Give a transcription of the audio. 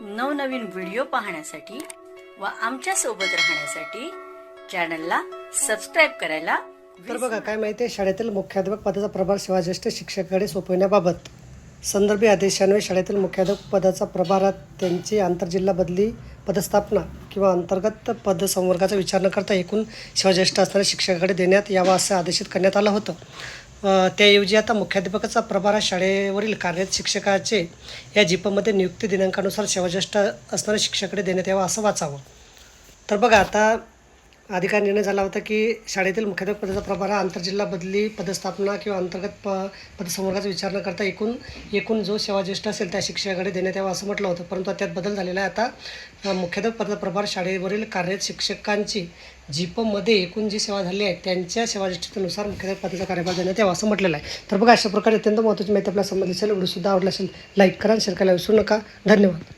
नवनवीन व्हिडिओ पाहण्यासाठी व आमच्यासोबत राहण्यासाठी चॅनलला सबस्क्राईब करायला तर बघा काय माहिती आहे? शाळेतील मुख्याध्यापक पदाचा प्रभार सेवाज्येष्ठ शिक्षकाकडे सोपविण्याबाबत. संदर्भी आदेशान्वये शाळेतील मुख्याध्यापक पदाचा प्रभारात त्यांची आंतरजिल्हा बदली पदस्थापना किंवा अंतर्गत पदसंवर्गाचा विचार न करता एकूण सेवाज्येष्ठ असणाऱ्या शिक्षकाकडे देण्यात यावा असं आदेशित करण्यात आलं होतं. त्याऐवजी आता मुख्याध्यापकाचा प्रभार हा शाळेवरील कार्यरत शिक्षकाचे या जीपमध्ये नियुक्ती दिनांकानुसार सेवाज्येष्ठ असणाऱ्या शिक्षकाकडे देण्यात यावा असं वाचावं. तर बघा आता अधिकार निर्णय झाला होता की शाळेतील मुख्याध्यापक पदाचा प्रभार हा आंतरजिल्हा बदली पदस्थापना किंवा अंतर्गत प पदसंवर्गाचा विचार न करता एकूण एकूण जो सेवाज्येष्ठ असेल त्या शिक्षकाकडे देण्यात यावा असं म्हटलं होतं. परंतु त्यात बदल झालेला आहे. आता मुख्याध्यापक पदाचा प्रभार शाळेवरील कार्यरत शिक्षकांची जीपमध्ये एकूण जी सेवा झाली आहे त्यांच्या सेवाज्येष्ठतेनुसार मुख्याध्यापक पदाचा कार्यभार देण्यात यावा असं म्हटलेलं आहे. तर बघा अशा प्रकारे अत्यंत महत्त्वाची माहिती आपल्या संबंधित असेल व्हिडिओ सुद्धा आवडला असेल लाईक करा शेअर करायला विसरू नका. धन्यवाद.